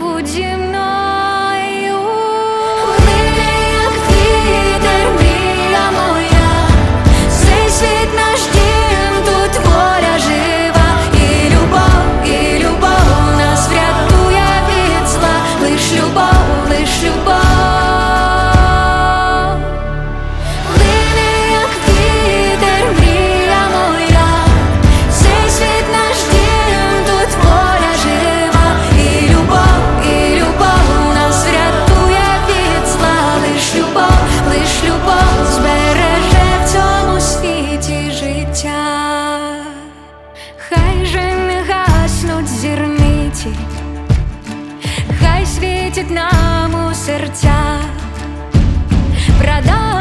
bu cimri светит нам у сердца. Продай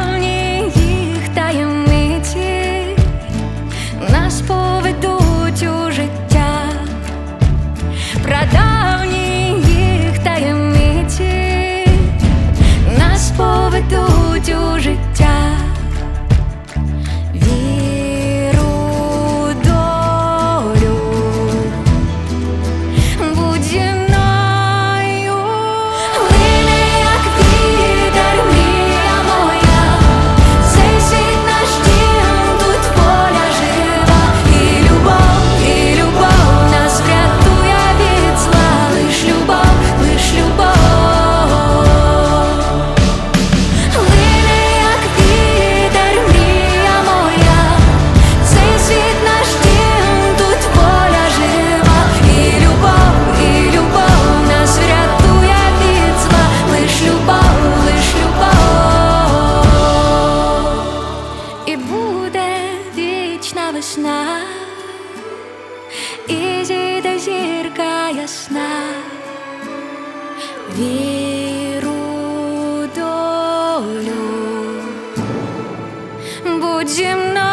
весна, і зійде зірка ясна, віру долю, будь зі мною.